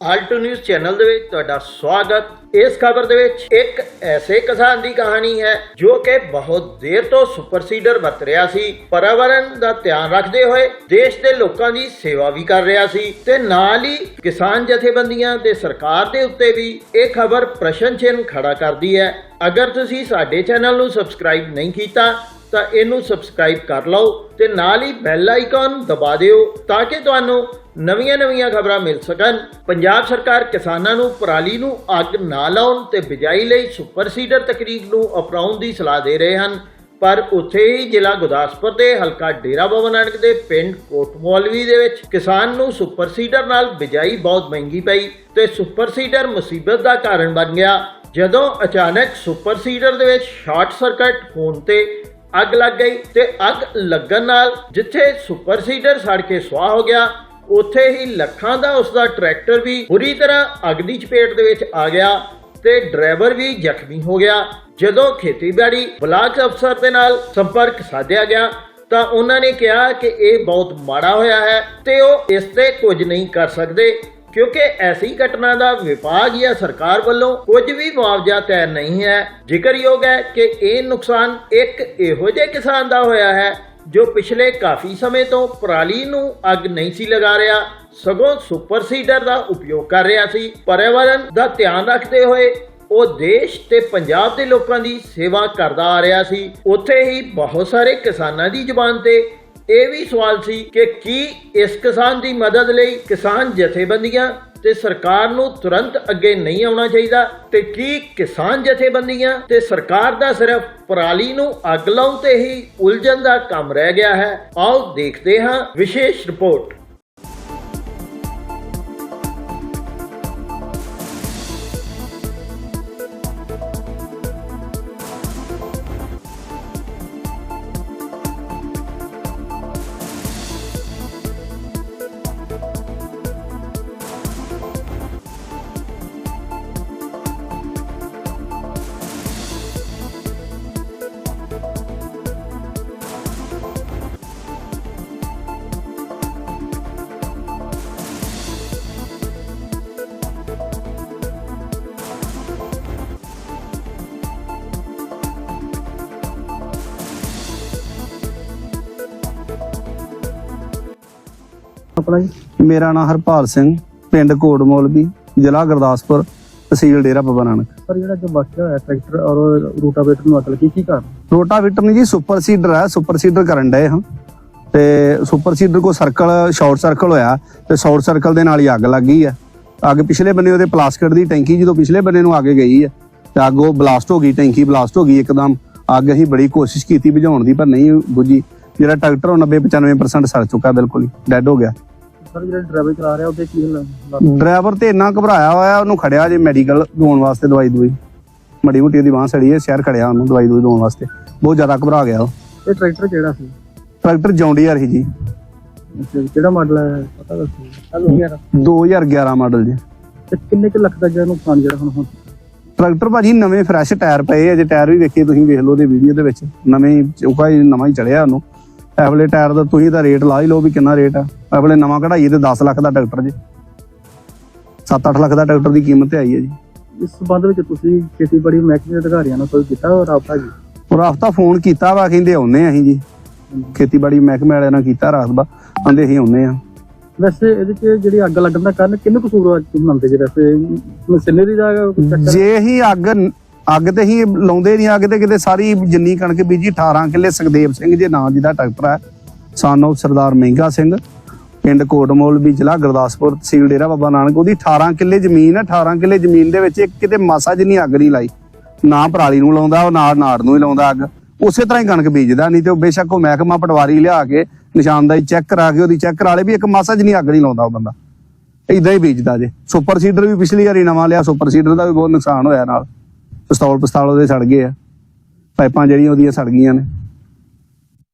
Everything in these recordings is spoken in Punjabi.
ਆਲਟੋ ਨਿਊਜ਼ ਚੈਨਲ ਦੇ ਵਿੱਚ ਤੁਹਾਡਾ ਸਵਾਗਤ ਇਸ ਖਬਰ ਦੇ ਵਿੱਚ ਇੱਕ ਐਸੇ ਕਿਸਾਨ ਦੀ ਕਹਾਣੀ ਹੈ ਜੋ ਕਿ ਬਹੁਤ ਦੇਰ ਤੋਂ ਸੁਪਰ ਵਰਤ ਰਿਹਾ ਸੀ ਪਰਿਆਵਰਣ ਦਾ ਧਿਆਨ ਰੱਖਦੇ ਹੋਏ ਦੇਸ਼ ਦੇ ਲੋਕਾਂ ਦੀ ਸੇਵਾ ਵੀ ਕਰ ਰਿਹਾ ਸੀ ਤੇ ਨਾਲ ਹੀ ਕਿਸਾਨ ਜਥੇਬੰਦੀਆਂ ਤੇ ਸਰਕਾਰ ਦੇ ਉੱਤੇ ਵੀ ਇਹ ਖਬਰ ਪ੍ਰਸ਼ਨ ਚਿੰਨ੍ਹ ਖੜਾ ਕਰਦੀ ਹੈ। ਅਗਰ ਤੁਸੀਂ ਸਾਡੇ ਚੈਨਲ ਨੂੰ ਸਬਸਕ੍ਰਾਈਬ ਨਹੀਂ ਕੀਤਾ, ਤਾਂ ਇਹਨੂੰ ਸਬਸਕ੍ਰਾਈਬ ਕਰ ਲਓ ਤੇ ਨਾਲ ਹੀ ਬੈਲ ਆਈਕਨ ਦਬਾ ਦਿਓ ਤਾਂ ਕਿ ਤੁਹਾਨੂੰ ਨਵੀਆਂ-ਨਵੀਆਂ ਖਬਰਾਂ ਮਿਲ ਸਕਣ। ਪੰਜਾਬ ਸਰਕਾਰ ਕਿਸਾਨਾਂ ਨੂੰ ਪਰਾਲੀ ਨੂੰ ਅੱਗ ਨਾ ਲਾਉਣ ਤੇ ਬਿਜਾਈ ਲਈ ਸੁਪਰ ਸੀਡਰ ਤਕਨੀਕ ਨੂੰ ਅਪਣਾਉਣ ਦੀ ਸਲਾਹ ਦੇ ਰਹੇ ਹਨ। ਪਰ ਉੱਥੇ ਹੀ ਜ਼ਿਲ੍ਹਾ ਗੁਰਦਾਸਪੁਰ ਦੇ ਹਲਕਾ ਡੇਰਾ ਬਾਬਾ ਨਾਨਕ ਦੇ ਪਿੰਡ ਕੋਟਮੌਲਵੀ ਦੇ ਵਿੱਚ ਕਿਸਾਨ ਨੂੰ ਸੁਪਰ ਸੀਡਰ ਨਾਲ ਬਿਜਾਈ ਬਹੁਤ ਮਹਿੰਗੀ ਪਈ ਤੇ ਸੁਪਰ ਸੀਡਰ ਮੁਸੀਬਤ ਦਾ ਕਾਰਨ ਬਣ ਗਿਆ। ਜਦੋਂ ਅਚਾਨਕ ਸੁਪਰ ਸੀਡਰ ਦੇ ਵਿੱਚ ਸ਼ਾਰਟ ਸਰਕਟ ਹੋਣ ਤੇ ਅੱਗ ਲੱਗ ਗਈ ਤੇ ਅੱਗ ਲੱਗਣ ਨਾਲ ਜਿੱਥੇ ਸੁਪਰ ਸੀਡਰ ਸੜ ਕੇ ਸੁਆਹ ਹੋ ਗਿਆ ਉੱਥੇ ਹੀ ਲੱਖਾਂ ਦਾ ਉਸ ਦਾ ਟਰੈਕਟਰ ਵੀ ਬੁਰੀ ਤਰ੍ਹਾਂ ਅੱਗ ਦੀ ਚਪੇਟ ਦੇ ਵਿੱਚ ਆ ਗਿਆ ਤੇ ਡਰਾਈਵਰ ਵੀ ਜ਼ਖਮੀ ਹੋ ਗਿਆ। ਜਦੋਂ ਖੇਤੀਬਾੜੀ ਬਲਾਕ ਅਫਸਰ ਦੇ ਨਾਲ ਸੰਪਰਕ ਸਾਧਿਆ ਗਿਆ ਤਾਂ ਉਹਨਾਂ ਨੇ ਕਿਹਾ ਕਿ ਇਹ ਬਹੁਤ ਮਾੜਾ ਹੋਇਆ ਹੈ ਤੇ ਉਹ ਇਸ ਤੇ ਕੁਝ ਨਹੀਂ ਕਰ ਸਕਦੇ ਕਿਉਂਕਿ ਐਸੀ ਘਟਨਾ ਦਾ ਵਿਭਾਗ ਜਾਂ ਸਰਕਾਰ ਵੱਲੋਂ ਕੁਝ ਵੀ ਮੁਆਵਜ਼ਾ ਤੈਅ ਨਹੀਂ ਹੈ। ਜ਼ਿਕਰਯੋਗ ਹੈ ਕਿ ਇਹ ਨੁਕਸਾਨ ਇੱਕ ਇਹੋ ਜਿਹੇ ਕਿਸਾਨ ਦਾ ਹੋਇਆ ਹੈ ਜੋ ਪਿਛਲੇ ਕਾਫੀ ਸਮੇਂ ਤੋਂ ਪਰਾਲੀ ਨੂੰ ਅੱਗ ਨਹੀਂ ਸੀ ਲਗਾ ਰਿਹਾ, ਸਗੋਂ ਸੁਪਰ ਸੀਡਰ ਦਾ ਉਪਯੋਗ ਕਰ ਰਿਹਾ ਸੀ। ਪਰਿਆਵਰਣ ਦਾ ਧਿਆਨ ਰੱਖਦੇ ਹੋਏ ਉਹ ਦੇਸ਼ ਤੇ ਪੰਜਾਬ ਦੇ ਲੋਕਾਂ ਦੀ ਸੇਵਾ ਕਰਦਾ ਆ ਰਿਹਾ ਸੀ। ਉੱਥੇ ਹੀ ਬਹੁਤ ਸਾਰੇ ਕਿਸਾਨਾਂ ਦੀ ਜ਼ੁਬਾਨ ਤੇ ਇਹ ਵੀ ਸਵਾਲ ਸੀ ਕਿ ਕੀ ਇਸ ਕਿਸਾਨ ਦੀ ਮਦਦ ਲਈ ਕਿਸਾਨ ਜਥੇਬੰਦੀਆਂ ਤੇ ਸਰਕਾਰ ਨੂੰ ਤੁਰੰਤ ਅੱਗੇ ਨਹੀਂ ਆਉਣਾ ਚਾਹੀਦਾ ਤੇ ਕੀ ਕਿਸਾਨ ਜਥੇਬੰਦੀਆਂ ਤੇ ਸਰਕਾਰ ਦਾ ਸਿਰਫ ਪਰਾਲੀ ਨੂੰ ਅੱਗ ਲਾਉਣ ਤੇ ਹੀ ਉਲਝਣ ਦਾ ਕੰਮ ਰਹਿ ਗਿਆ ਹੈ? ਆਓ ਦੇਖਦੇ ਹਾਂ ਵਿਸ਼ੇਸ਼ ਰਿਪੋਰਟ। ਆਪਣਾ ਜੀ? ਮੇਰਾ ਨਾਮ ਹਰਪਾਲ ਸਿੰਘ ਪਿੰਡ ਕੋਟਮੋਲਬੀ ਜ਼ਿਲ੍ਹਾ ਗੁਰਦਾਸਪੁਰ ਤਹਿਸੀਲ ਡੇਰਾ ਬਾਬਾ ਨਾਨਕ। ਪਰ ਜਿਹੜਾ ਜੋ ਵਾਕਿਆ ਹੋਇਆ ਟਰੈਕਟਰ ਔਰ ਰੂਟਾਵੇਟਰ ਨੂੰ ਅਕਲ ਕੀ ਕੀ ਕਾਰਨ? ਰੋਟਾਵੀਟਰ ਨਹੀਂ ਜੀ ਸੁਪਰ ਸੀਡਰ ਹੈ ਸੁਪਰ ਸੀਡਰ ਕਰਨ ਡਏ ਹਾਂ। ਤੇ ਸੁਪਰ ਸੀਡਰ ਕੋ ਸਰਕਲ ਸ਼ਾਰਟ ਸਰਕਲ ਹੋਇਆ ਤੇ ਸ਼ਾਰਟ ਸਰਕਲ ਦੇ ਨਾਲ ਹੀ ਅੱਗ ਲੱਗ ਗਈ ਹੈ। ਅੱਗ ਪਿਛਲੇ ਬੰਨੇ ਉਹਦੇ ਪਲਾਸਟਿਕ ਦੀ ਟੈਂਕੀ ਜਦੋਂ ਪਿਛਲੇ ਬੰਨੇ ਨੂੰ ਅੱਗ ਗਈ ਹੈ ਤੇ ਅੱਗ ਉਹ ਬਲਾਸਟ ਹੋ ਗਈ ਟੈਂਕੀ ਬਲਾਸਟ ਹੋ ਗਈ ਇੱਕਦਮ ਅੱਗ ਅਸੀਂ ਬੜੀ ਕੋਸ਼ਿਸ਼ ਕੀਤੀ ਬੁਝਾਉਣ ਦੀ ਪਰ ਨਹੀਂ ਬੁਝੀ। ਜਿਹੜਾ ਟਰੈਕਟਰ ਉਹ 90 95% ਸੜ ਚੁੱਕਾ ਬਿਲਕੁਲ ਹੀ ਡੈੱਡ ਹੋ ਗਿਆ। ਸਰ ਜਿਹੜਾ ਡਰਾਈਵਰ ਚਲਾ ਰਿਹਾ ਉਹਦੇ ਕੀ ਹਾਲ- ਡਰਾਈਵਰ ਤੇ ਇੰਨਾ ਘਬਰਾਇਆ ਹੋਇਆ ਉਹਨੂੰ ਖੜਿਆ ਜੇ ਮੈਡੀਕਲ ਦਵਾਉਣ ਵਾਸਤੇ ਦਵਾਈ ਦਵਾਈ। ਮੜੀ ਮੁੱਟੀ ਦੀ ਬਾਂਹ ਸੜੀ ਹੈ ਸ਼ਹਿਰ ਖੜਿਆ ਉਹਨੂੰ ਦਵਾਈ ਦਵਾਈ ਦਵਾਉਣ ਵਾਸਤੇ। ਬਹੁਤ ਜ਼ਿਆਦਾ ਘਬਰਾ ਗਿਆ ਉਹ। ਇਹ ਟਰੈਕਟਰ ਕਿਹੜਾ ਸੀ? ਟਰੈਕਟਰ ਜੌਂਡੀਅਰ ਸੀ ਜੀ। ਅੱਛਾ ਕਿਹੜਾ ਮਾਡਲ ਹੈ? ਪਤਾ ਦੱਸੋ। 2011 ਮਾਡਲ ਜੀ। ਤੇ ਕਿੰਨੇ ਕੁ ਲੱਖ ਦਾ ਜਿਹੜਾ ਨੁਕਸਾਨ ਜਿਹੜਾ ਹੁਣ ਹੁਣ ਟਰੈਕਟਰ ਭਾਜੀ ਨਵੇਂ ਫਰੈਸ਼ ਟਾਇਰ ਪਏ ਆ ਜੇ ਟਾਇਰ ਵੀ ਵੇਖੇ ਤੁਸੀਂ ਵੇਖ ਲਓ ਉਹਦੇ ਵੀਡੀਓ ਦੇ ਵਿੱਚ। ਨਵੇਂ ਚੌਕਾ ਹੀ ਨਵਾਂ ਹੀ ਚੜਿਆ ਉਹਨੂੰ। ਇਹ ਵਾਲੇ ਟਾਇਰ ਦਾ ਤੁਸੀਂ ਦਾ ਰੇਟ ਲਾ ਹੀ ਲਓ ਵੀ ਕਿੰਨਾ ਰੇਟ ਆ। ਇਹ ਵਾਲੇ ਨਵਾਂ ਕਢਾਈਏ ਤੇ 10 ਲੱਖ ਦਾ ਟਰੈਕਟਰ ਜੀ। 7-8 ਲੱਖ ਦਾ ਟਰੈਕਟਰ ਦੀ ਕੀਮਤ ਆਈ ਹੈ ਜੀ। ਇਸ ਸੰਬੰਧ ਵਿੱਚ ਤੁਸੀਂ ਖੇਤੀਬਾੜੀ ਮਹਿਕਮੇ ਦੇ ਅਧਿਕਾਰੀਆਂ ਨਾਲ ਕੋਈ ਕੀਤਾ ਰਾਬਤਾ ਜੀ? ਹਫਤਾ ਫੋਨ ਕੀਤਾ ਵਾ ਕਹਿੰਦੇ ਆਉਨੇ ਆ ਅਸੀਂ ਜੀ। ਖੇਤੀਬਾੜੀ ਮਹਿਕਮੇ ਵਾਲਿਆਂ ਨਾਲ ਕੀਤਾ ਰਾਤ ਦਾ ਕਹਿੰਦੇ ਅਸੀਂ ਆਉਨੇ ਆ ਵੈਸੇ ਇਹਦੇ ਚ ਜਿਹੜੀ ਅੱਗ ਲੱਗਣ ਦਾ ਕਾਰਨ ਕਿੰਨੇ ਕਸੂਰ ਮੰਨਦੇ ਜੀ ਵੈਸੇ? ਮਸ਼ੀਨਰੀ ਦਾ ਜੇ ਹੀ ਅੱਗ ਅੱਗ ਤੇ ਹੀ ਲਾਉਂਦੇ ਨਹੀਂ, ਅੱਗ ਤੇ ਕਿਤੇ ਸਾਰੀ ਜਿੰਨੀ ਕਣਕ ਬੀਜੀ 18 ਕਿੱਲੇ ਸੁਖਦੇਵ ਸਿੰਘ ਜੇ, ਨਾਂ ਜਿਹਦਾ ਟਰੈਕਟਰ ਹੈ। ਸਾਨੋ ਸਰਦਾਰ ਮਹਿੰਗਾ ਸਿੰਘ, ਪਿੰਡ ਕੋਟਮੋਲ ਵੀ ਜ਼ਿਲ੍ਹਾ ਗੁਰਦਾਸਪੁਰ ਤਹਿਸੀਲ ਡੇਰਾ ਬਾਬਾ ਨਾਨਕ। ਉਹਦੀ 18 ਕਿੱਲੇ ਜ਼ਮੀਨ ਹੈ 18 ਕਿੱਲੇ ਜ਼ਮੀਨ ਦੇ ਵਿੱਚ ਇੱਕ ਕਿਤੇ ਮਾਸਾ ਜਿੰਨੀ ਅੱਗ ਨਹੀਂ ਲਾਈ। ਨਾ ਪਰਾਲੀ ਨੂੰ ਲਾਉਂਦਾ, ਉਹ ਨਾਲ ਨਾੜ ਨੂੰ ਹੀ ਲਾਉਂਦਾ ਅੱਗ। ਉਸੇ ਤਰ੍ਹਾਂ ਹੀ ਕਣਕ ਬੀਜਦਾ, ਨਹੀਂ ਤੇ ਉਹ ਬੇਸ਼ੱਕ ਉਹ ਮਹਿਕਮਾ ਪਟਵਾਰੀ ਲਿਆ ਕੇ ਨਿਸ਼ਾਨਦਾਈ ਚੈੱਕ ਕਰਾ ਕੇ ਉਹਦੀ ਚੈੱਕ ਕਰਾ ਲੇ ਵੀ ਇੱਕ ਮਾਸਾ ਜਿੰਨੀ ਅੱਗ ਨਹੀਂ ਲਾਉਂਦਾ ਉਹ ਬੰਦਾ। ਇਦਾਂ ਹੀ ਬੀਜਦਾ ਜੇ। ਸੁਪਰ ਸੀਡਰ ਵੀ ਪਿਛਲੀ ਵਾਰੀ ਨਵਾਂ ਲਿਆ, ਸੁਪਰ ਸੀਡਰ ਦਾ ਵੀ ਬਹੁਤ ਨੁਕਸਾਨ ਹੋਇਆ ਨਾਲ। ਪਿਸਤੌਲ ਪਿਸਤੌਲ ਉਹਦੇ ਸੜ ਗਏ ਆ। ਪਾਈਪਾਂ ਜਿਹੜੀਆਂ ਉਹਦੀਆਂ ਸੜ ਗਈਆਂ ਨੇ।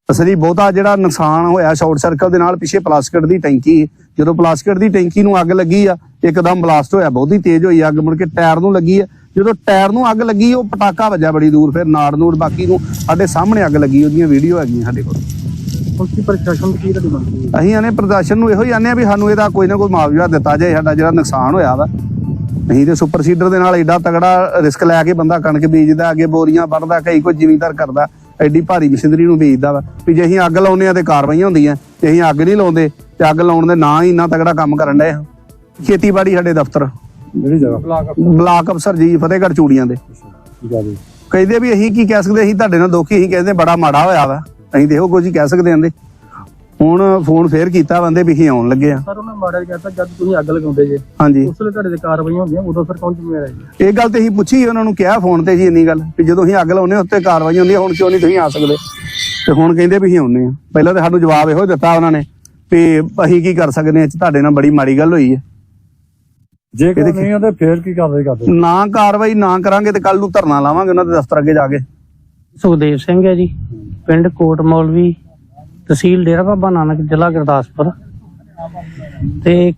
ਅਸਲੀ ਬਹੁਤਾ ਜਿਹੜਾ ਨੁਕਸਾਨ ਹੋਇਆ ਸ਼ਾਰਟ ਸਰਕਲ ਦੇ ਨਾਲ ਪਿੱਛੇ ਪਲਾਸਟਿਕ ਦੀ ਟੈਂਕੀ ਜਦੋਂ ਪਲਾਸਟਿਕ ਦੀ ਟੈਂਕੀ ਨੂੰ ਅੱਗ ਲੱਗੀ ਆ ਇੱਕਦਮ ਬਲਾਸਟ ਹੋਇਆ ਬਹੁਤੀ ਤੇਜ਼ ਹੋਈ ਅੱਗ ਮੁੜ ਕੇ ਟਾਇਰ ਨੂੰ ਲੱਗੀ ਆ। ਜਦੋਂ ਟਾਇਰ ਨੂੰ ਅੱਗ ਲੱਗੀ ਉਹ ਪਟਾਕਾ ਵੱਜਾ ਬੜੀ ਦੂਰ ਫਿਰ ਨਾੜ ਨੂੜ ਬਾਕੀ ਨੂੰ ਸਾਡੇ ਸਾਹਮਣੇ ਅੱਗ ਲੱਗੀ ਉਹਦੀਆਂ ਵੀਡੀਓ ਹੈਗੀਆਂ ਸਾਡੇ ਕੋਲ। ਕੀ ਪ੍ਰਸ਼ਾਸਨ ਕੀ ਤੁਹਾਡੀ ਮੰਗ ਅਸੀਂ ਆਨੇ ਪ੍ਰਦਰਸ਼ਨ ਨੂੰ ਇਹੋ ਹੀ ਆਨੇ ਆ ਵੀ ਸਾਨੂੰ ਇਹਦਾ ਕੋਈ ਨਾ ਕੋਈ ਮੁਆਵਜ਼ਾ ਦਿੱਤਾ ਜਾਏ ਸਾਡਾ ਜਿਹੜਾ ਨੁਕਸਾਨ ਹੋਇਆ ਵਾ। ਅਸੀਂ ਤੇ ਸੁਪਰ ਸੀਡਰ ਦੇ ਨਾਲ ਐਡਾ ਤਗੜਾ ਰਿਸਕ ਲੈ ਕੇ ਬੰਦਾ ਕਣਕ ਬੀਜਦਾ ਅੱਗੇ ਬੋਰੀਆਂ ਵੱਢਦਾ ਕਈ ਕੋਈ ਜ਼ਿਮੀਂਦਾਰ ਕਰਦਾ ਐਡੀ ਭਾਰੀ ਮਸ਼ੀਨਰੀ ਨੂੰ ਬੀਜਦਾ ਵਾ। ਵੀ ਜੇ ਅਸੀਂ ਅੱਗ ਲਾਉਂਦੇ ਆ ਤੇ ਕਾਰਵਾਈਆਂ ਹੁੰਦੀਆਂ ਤੇ ਅਸੀਂ ਅੱਗ ਨਹੀਂ ਲਾਉਂਦੇ ਤੇ ਅੱਗ ਲਾਉਣ ਦੇ ਨਾਂ ਹੀ ਇੰਨਾ ਤਗੜਾ ਕੰਮ ਕਰਨ ਡਏ ਆ। ਖੇਤੀਬਾੜੀ ਸਾਡੇ ਦਫ਼ਤਰ। ਜਿਹੜੀ ਜਗ੍ਹਾ। ਬਲਾਕ ਅਫਸਰ। ਜੀ ਫਤਿਹਗੜ੍ਹ ਚੂੜੀਆਂ ਦੇ। ਜੀ। ਕਹਿੰਦੇ ਵੀ ਅਸੀਂ ਕੀ ਕਹਿ ਸਕਦੇ ਅਸੀਂ ਤੁਹਾਡੇ ਨਾਲ ਦੁਖੀ ਅਸੀਂ ਕਹਿੰਦੇ ਬੜਾ ਮਾੜਾ ਹੋਇਆ ਵਾ। ਅਸੀਂ ਦੇਖੋ ਕੁਝ ਕਹਿ ਸਕਦੇ ਆਂਦੇ ਹੁਣ ਫੋਨ ਫੇਰ ਕੀਤਾ ਬੰਦੇ ਵੀ ਅਸੀਂ ਆਉਣ ਲੱਗੇ ਆ। ਸਰ ਉਹਨਾਂ ਮਾੜਾ ਜਿਹਾ ਕਹਿੰਦਾ ਜਦ ਤੁਸੀਂ ਅੱਗ ਲਗਾਉਂਦੇ ਜੇ ਹਾਂਜੀ। ਉਸ ਵੇਲੇ ਤੁਹਾਡੇ ਤੇ ਕਾਰਵਾਈਆਂ ਹੁੰਦੀਆਂ ਉਦੋਂ ਫਿਰ ਕੌਣ ਜ਼ਿੰਮੇਵਾਰ ਹੈ ਜੀ? ਇਹ ਗੱਲ ਤੇ ਅਸੀਂ ਪੁੱਛੀ ਉਹਨਾਂ ਨੂੰ ਕਿਹਾ ਫੋਨ ਤੇ ਜੀ ਇੰਨੀ ਗੱਲ ਵੀ ਜਦੋਂ ਅਸੀਂ ਅੱਗ ਲਾਉਨੇ ਉੱਤੇ ਕਾਰਵਾਈ ਹੁੰਦੀ ਆ, ਹੁਣ ਕਿਉਂ ਨਹੀਂ ਤੁਸੀਂ ਆ ਸਕਦੇ? ਤੇ ਹੁਣ ਕਹਿੰਦੇ ਵੀ ਅਸੀਂ ਆਉਨੇ ਆ ਪਹਿਲਾਂ ਤਾਂ ਸਾਨੂੰ ਜਵਾਬ ਇਹੋ ਦਿੱਤਾ ਉਹਨਾਂ ਨੇ ਵੀ ਅਸੀਂ ਕੀ ਕਰ ਸਕਦੇ ਆ ਤੁਹਾਡੇ ਨਾਲ ਬੜੀ ਮਾੜੀ ਗੱਲ ਹੋਈ ਹੈ। ਜੇ ਕੋਈ ਨਹੀਂ ਹੁੰਦੇ ਫੇਰ ਕੀ ਕਾਰਵਾਈ ਕਰਦੇ? ਨਾ ਕਾਰਵਾਈ ਨਾ ਕਰਾਂਗੇ ਤੇ ਕੱਲ ਨੂੰ ਧਰਨਾ ਲਾਵਾਂਗੇ ਉਹਨਾਂ ਦੇ ਦਫ਼ਤਰ ਅੱਗੇ ਜਾ ਕੇ। ਸੁਖਦੇਵ ਸਿੰਘ ਹੈ ਜੀ ਪਿੰਡ ਕੋਟ ਮੌਲਵੀ ਤਹਿਸੀਲ ਡੇਰਾ ਬਾਬਾ ਨਾਨਕ, ਜ਼ਿਲ੍ਹਾ ਗੁਰਦਾਸਪੁਰ। ਤੇ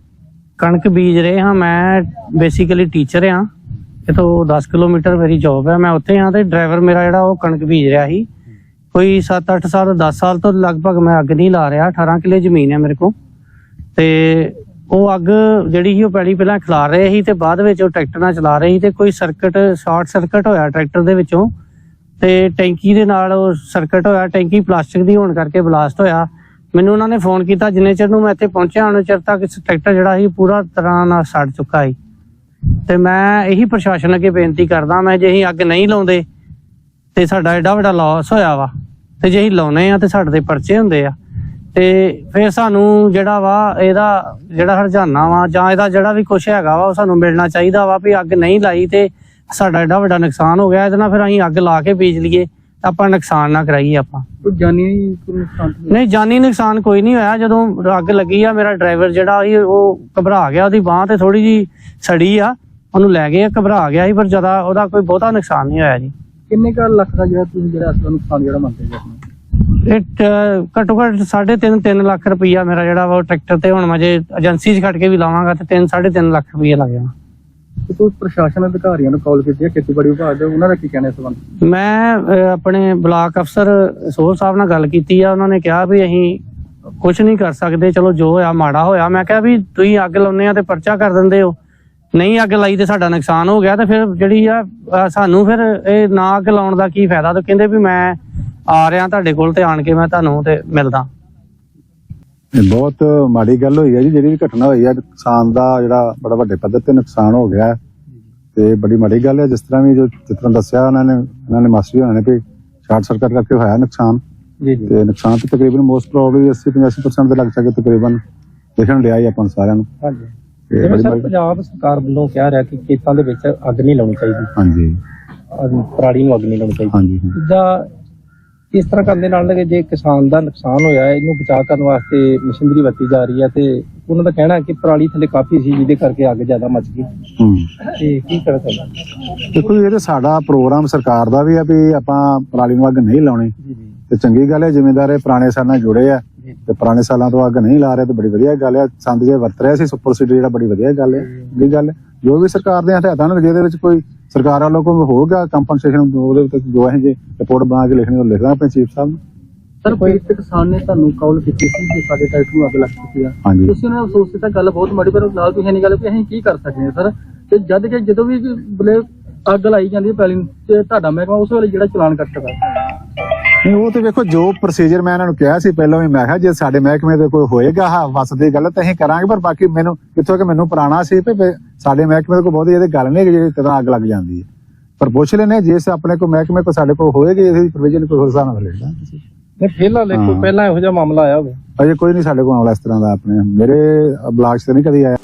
ਕਣਕ ਬੀਜ ਰਹੇ ਹਾਂ ਮੈਂ ਬੇਸਿਕਲੀ ਟੀਚਰ ਹਾਂ। ਇਥੋਂ 10 ਕਿਲੋਮੀਟਰ ਮੇਰੀ ਜੌਬ ਹੈ। ਮੈਂ ਉੱਥੇ ਹਾਂ ਤੇ ਡਰਾਈਵਰ ਮੇਰਾ ਜਿਹੜਾ ਉਹ ਕਣਕ ਬੀਜ ਰਿਹਾ ਸੀ। ਕੋਈ 7-8 ਸਾਲ 10 ਸਾਲ ਤੋਂ ਲਗਭਗ ਮੈਂ ਅੱਗ ਨਹੀਂ ਲਾ ਰਿਹਾ। 18 ਕਿੱਲੇ ਜ਼ਮੀਨ ਹੈ ਮੇਰੇ ਕੋਲ। ਤੇ ਉਹ ਅੱਗ ਜਿਹੜੀ ਸੀ ਉਹ ਪੈੜੀ ਪਹਿਲਾਂ ਖਿਲਾਰ ਰਹੇ ਸੀ ਤੇ ਬਾਅਦ ਵਿੱਚ ਉਹ ਟਰੈਕਟਰ ਨਾਲ ਚਲਾ ਰਹੇ ਸੀ ਤੇ ਕੋਈ ਸਰਕਟ ਸ਼ਾਰਟ ਸਰਕਟ ਹੋਇਆ ਟਰੈਕਟਰ ਦੇ ਵਿੱਚੋਂ। ਤੇ ਟੈਂਕੀ ਦੇ ਨਾਲ ਉਹ ਸਰਕਟ ਹੋਇਆ, ਟੈਂਕੀ ਪਲਾਸਟਿਕ ਦੀ ਹੋਣ ਕਰਕੇ ਬਲਾਸਟ ਹੋਇਆ। ਮੈਨੂੰ ਉਹਨਾਂ ਨੇ ਫੋਨ ਕੀਤਾ, ਜਿੰਨੇ ਚਿਰ ਨੂੰ ਮੈਂ ਇੱਥੇ ਪਹੁੰਚਿਆ, ਉਹਨੇ ਚਿਰ ਤੱਕ ਇਸ ਟਰੈਕਟਰ ਜਿਹੜਾ ਸੀ, ਪੂਰਾ ਤਰ੍ਹਾਂ ਨਾਲ ਸੜ ਚੁੱਕਾ ਸੀ। ਤੇ ਮੈਂ ਇਹੀ ਪ੍ਰਸ਼ਾਸਨ ਅੱਗੇ ਬੇਨਤੀ ਕਰਦਾ, ਮੈਂ ਜੇ ਅਸੀਂ ਅੱਗ ਨਹੀਂ ਲਾਉਂਦੇ, ਤੇ ਸਾਡਾ ਐਡਾ ਵੱਡਾ ਲਾਸ ਹੋਇਆ ਵਾ, ਤੇ ਜੇ ਅਸੀਂ ਲਾਉਨੇ ਆ, ਤੇ ਸਾਡੇ ਤੇ ਪਰਚੇ ਹੁੰਦੇ ਆ। ਤੇ ਫਿਰ ਸਾਨੂੰ ਜਿਹੜਾ ਵਾ, ਇਹਦਾ ਜਿਹੜਾ ਹਰਜਾਨਾ ਵਾ, ਜਾਂ ਇਹਦਾ ਜਿਹੜਾ ਵੀ ਕੁਛ ਹੈਗਾ ਵਾ, ਉਹ ਸਾਨੂੰ ਮਿਲਣਾ ਚਾਹੀਦਾ ਵਾ, ਵੀ ਅੱਗ ਨਹੀਂ ਲਾਈ ਤੇ ਸਾਡਾ ਐਡਾ ਵੱਡਾ ਨੁਕਸਾਨ ਹੋ ਗਿਆ ਇਹਦੇ ਨਾਲ ਫਿਰ ਅਸੀਂ ਅੱਗ ਲਾ ਕੇ ਬੀਜ ਲਈਏ ਆਪਾਂ ਨੁਕਸਾਨ ਨਾ ਕਰਾਈਏ ਆਪਾਂ। ਕੋਈ ਜਾਨੀ ਨੁਕਸਾਨ ਨਹੀਂ? ਜਾਨੀ ਨੁਕਸਾਨ ਕੋਈ ਨਹੀਂ ਹੋਇਆ। ਜਦੋਂ ਅੱਗ ਲੱਗੀ ਆ ਮੇਰਾ ਡਰਾਈਵਰ ਜਿਹੜਾ ਸੀ ਉਹ ਘਬਰਾ ਗਿਆ ਉਹਦੀ ਬਾਹ ਤੇ ਥੋੜੀ ਜੀ ਸੜੀ ਆ। ਉਹਨੂੰ ਲੈ ਗਏ ਘਬਰਾ ਗਿਆ ਸੀ ਪਰ ਜ਼ਿਆਦਾ ਉਹਦਾ ਕੋਈ ਬਹੁਤਾ ਨੁਕਸਾਨ ਨਹੀਂ ਹੋਇਆ ਜੀ। ਕਿੰਨੇ ਕੁ ਲੱਖ ਦਾ ਜਿਹੜਾ ਤੁਸੀਂ ਜਿਹੜਾ ਅਸਲ ਨੁਕਸਾਨ ਜਿਹੜਾ ਮੰਨਦੇ ਜੀ ਇਹ ਘੱਟੋ ਘੱਟ 3.5 3 ਲੱਖ ਰੁਪਈਆ ਮੇਰਾ ਜਿਹੜਾ ਵਾ ਉਹ ਟਰੈਕਟਰ ਤੇ ਹੁਣ ਮੈਂ ਜੇ ਏਜੰਸੀ 'ਚ ਖੜ ਕੇ ਵੀ ਲਾਵਾਂਗਾ ਤੇ 3 3.5 ਲੱਖ ਰੁਪਈਆ ਲੱਗ ਜਾਣਾ। ਤੇ ਕੋਈ ਪ੍ਰਸ਼ਾਸਨ ਅਧਿਕਾਰੀਆਂ ਨੂੰ ਕਾਲ ਕੀਤੀ ਹੈ ਖੇਤੀਬਾੜੀ ਵਿਭਾਗ ਦੇ ਉਹਨਾਂ ਦਾ ਕੀ ਕਹਿਣਾ ਇਸ ਸੰਬੰਧ? ਮੈਂ ਅਹ, ਆਪਣੇ ਬਲਾਕ ਅਫਸਰ ਸੋਹ ਸਾਹਿਬ ਨਾਲ ਗੱਲ ਕੀਤੀ ਆ ਉਹਨਾਂ ਨੇ ਕਿਹਾ ਵੀ ਅਸੀਂ ਕੁਝ ਨਹੀਂ ਕਰ ਸਕਦੇ ਚਲੋ ਜੋ ਹੋਇਆ ਮਾੜਾ ਹੋਇਆ। ਮੈਂ ਕਿਹਾ ਵੀ ਤੁਸੀਂ ਅੱਗ ਲਾਉਨੇ ਆ ਤੇ ਪਰਚਾ ਕਰ ਦਿੰਦੇ ਹੋ। ਨਹੀਂ ਅੱਗ ਲਾਈ ਤੇ ਸਾਡਾ ਨੁਕਸਾਨ ਹੋ ਗਿਆ ਤੇ ਫਿਰ ਜਿਹੜੀ ਆ ਅਹ, ਸਾਨੂੰ ਫਿਰ ਇਹ ਨਾ ਅੱਗ ਲਾਉਣ ਦਾ ਕੀ ਫਾਇਦਾ? ਤੇ ਕਹਿੰਦੇ ਵੀ ਮੈਂ ਆ ਰਿਹਾ ਤੁਹਾਡੇ ਕੋਲ ਤੇ ਆਣ ਕੇ ਮੈਂ ਤੁਹਾਨੂੰ ਤੇ ਮਿਲਦਾ। ਇਹ ਬਹੁਤ ਮਾੜੀ ਗੱਲ ਹੋਈ ਹੈ ਜੀ ਜਿਹੜੀ ਵੀ ਘਟਨਾ ਹੋਈ ਹੈ। ਨੁਕਸਾਨ ਦਾ ਜਿਹੜਾ ਬੜਾ ਵੱਡੇ ਪੱਧਰ ਤੇ ਨੁਕਸਾਨ ਹੋ ਗਿਆ ਹੈ। ਤੇ ਬੜੀ ਮਾੜੀ ਗੱਲ ਹੈ ਜਿਸ ਤਰ੍ਹਾਂ ਵੀ ਜੋ ਜਿਸ ਤਰ੍ਹਾਂ ਦੱਸਿਆ ਉਹਨਾਂ ਨੇ ਉਹਨਾਂ ਨੇ ਮਾਸਟਰ ਹੋਣਾ ਨੇ ਵੀ ਸ਼ਾਰਟ ਸਰਕਟ ਕਰਕੇ ਹੋਇਆ ਨੁਕਸਾਨ। ਜੀ ਜੀ। ਤੇ ਨੁਕਸਾਨ ਤੇ ਤਕਰੀਬਨ ਮੋਸਟ ਪ੍ਰੋਬਬਲੀ 80 85% ਦੇ ਲੱਗ ਸਕੇ ਤਕਰੀਬਨ। ਦੇਖਣ ਲਿਆ ਹੀ ਆਪਾਂ ਨੂੰ ਸਾਰਿਆਂ ਨੂੰ। ਹਾਂਜੀ। ਤੇ ਜਿਵੇਂ ਬੜੀ ਸਰ ਮਾੜੀ- ਪੰਜਾਬ ਸਰਕਾਰ ਵੱਲੋਂ ਕਿਹਾ ਰਿਹਾ ਕਿ ਖੇਤਾਂ ਦੇ ਵਿੱਚ ਅੱਗ ਨਹੀਂ ਲਾਉਣੀ ਚਾਹੀਦੀ। ਹਾਂਜੀ। ਅਹ ਪਰਾਲੀ ਨੂੰ ਅੱਗ ਨਹੀਂ ਲਾਉਣੀ ਚਾਹੀਦੀ। ਹਾਂਜੀ। ਜਾਂ ਇਸ ਤਰ੍ਹਾਂ ਕਰਨ ਦੇ ਨਾਲ ਜੇ ਕਿਸਾਨ ਦਾ ਨੁਕਸਾਨ ਹੋਇਆ ਇਹਨੂੰ ਬਚਾਅ ਕਰਨ ਵਾਸਤੇ ਮਸ਼ੀਨਰੀ ਵਰਤੀ ਜਾ ਰਹੀ ਹੈ ਤੇ ਉਹਨਾਂ ਦਾ ਕਹਿਣਾ ਹੈ ਕਿ ਪਰਾਲੀ ਥੱਲੇ ਕਾਫੀ ਸੀ ਜਿਹਦੇ ਕਰਕੇ ਅੱਗ ਜ਼ਿਆਦਾ ਮੱਚ ਗਈ। ਹੂੰ। ਤੇ ਕੀ ਕਰ ਸਕਦਾ ਦੇਖੋ ਇਹ ਤੇ ਸਾਡਾ ਪ੍ਰੋਗਰਾਮ ਸਰਕਾਰ ਦਾ ਵੀ ਆ ਵੀ ਆਪਾਂ ਪਰਾਲੀ ਨੂੰ ਅੱਗ ਨਹੀਂ ਲਾਉਣੀ। ਤੇ ਚੰਗੀ ਗੱਲ ਹੈ ਜ਼ਿਮੀਂਦਾਰ ਇਹ ਪੁਰਾਣੇ ਸਾਲਾਂ ਨਾਲ ਜੁੜੇ ਆ। ਤੇ ਪੁਰਾਣੇ ਸਾਲਾਂ ਤੋਂ ਅੱਗ ਨਹੀਂ ਲਾ ਰਹੇ ਤੇ ਬੜੀ ਵਧੀਆ ਗੱਲ ਹੈ। ਸੰਦ ਜੇ ਵਰਤ ਰਿਹਾ ਸੀ ਸੁਪਰ ਸੀਡਰ ਜਿਹੜਾ ਬੜੀ ਵਧੀਆ ਗੱਲ ਹੈ ਇਹ ਗੱਲ। ਜੋ ਵੀ ਸਰਕਾਰ ਦੇ ਹਦਾਇਤਾਂ ਨੇ ਜਿਹਦੇ ਵਿੱਚ ਕੋਈ ਸਰਕਾਰ ਵੱਲੋਂ ਕੋਈ ਹੋਊਗਾ ਕੰਪਨਸੇਸ਼ਨ ਉਹਦੇ ਉੱਤੇ ਜੋ ਹੈ ਜੇ ਰਿਪੋਰਟ ਬਣਾ ਕੇ ਲਿਖਣੀ ਉਹ ਲਿਖਣਾ ਆਪਣੇ ਚੀਫ ਸਾਹਿਬ ਨੂੰ। ਸਰ ਕੋਈ ਇੱਕ ਕਿਸਾਨ ਨੇ ਤੁਹਾਨੂੰ ਕਾਲ ਕੀਤੀ ਸੀ ਕਿ ਸਾਡੇ ਟਰੈਕਟਰ ਨੂੰ ਅੱਗ ਲੱਗ ਚੁੱਕੀ ਆ? ਹਾਂਜੀ। ਤੁਸੀਂ ਉਹਨਾਂ ਨੂੰ ਅਫਸੋਸ ਕੀਤਾ ਗੱਲ ਬਹੁਤ ਮਾੜੀ ਪਰ ਨਾਲ ਤੁਸੀਂ ਨਹੀਂ ਗੱਲ ਕਿ ਅਸੀਂ ਕੀ ਕਰ ਸਕਦੇ ਹਾਂ ਸਰ? ਤੇ ਜਦ ਕਿ ਜਦੋਂ ਵੀ ਬਲੇ ਅੱਗ ਲਾਈ ਜਾਂਦੀ ਹੈ ਪੈਲੀ ਤੇ ਤੁਹਾਡਾ ਮਹਿਕਮਾ ਉਸ ਵੇਲੇ ਜਿਹੜਾ ਚਲਾਨ ਕੱਟਦਾ ਨਹੀਂ ਉਹ ਤੇ ਵੇਖੋ ਜੋ ਪ੍ਰੋਸੀਜਰ ਮੈਂ ਇਹਨਾਂ ਨੂੰ ਕਿਹਾ ਸੀ ਪਹਿਲਾਂ ਵੀ ਮੈਂ ਕਿਹਾ ਜੇ ਸਾਡੇ ਮਹਿਕਮੇ ਦੇ ਕੋਈ ਹੋਏਗਾ ਹਾ ਵਸਦੇ ਗੱਲ ਤਾਂ ਅਸੀਂ ਕਰਾਂਗੇ ਪਰ ਬਾਕੀ ਮੈਨੂੰ ਕਿੱਥੋਂ ਕਿ ਮੈਨੂੰ ਪੁਰਾਣਾ ਸੀ ਵੀ ਸਾਡੇ ਮਹਿਕਮੇ ਦੇ ਕੋਈ ਬਹੁਤ ਇਹਦੀ ਗੱਲ ਨਹੀਂ ਕਿ ਜਿਹੜੀ ਤਰ੍ਹਾਂ ਅੱਗ ਲੱਗ ਜਾਂਦੀ ਹੈ। ਪਰ ਪੁੱਛ ਲੈਨੇ ਜੇ ਸੇ ਆਪਣੇ ਕੋ ਮਹਿਕਮੇ ਕੋ ਸਾਡੇ ਕੋਲ ਹੋਏਗੀ ਇਹਦੀ ਪ੍ਰੋਵੀਜ਼ਨ ਕੋਈ ਹੋਰ ਨਾਲ ਲੈਣਾ ਨਹੀਂ ਪਹਿਲਾਂ ਦੇਖੋ। ਪਹਿਲਾਂ ਇਹੋ ਜਿਹਾ ਮਾਮਲਾ ਆਇਆ ਹੋਵੇ। ਅਜੇ ਕੋਈ ਨਹੀਂ ਸਾਡੇ ਕੋਲ ਆਉਣਾ ਇਸ ਤਰ੍ਹਾਂ ਦਾ ਆਪਣੇ ਮੇਰੇ ਬਲਾਕ ਤੇ ਨਹੀਂ ਕਦੀ ਆਇਆ।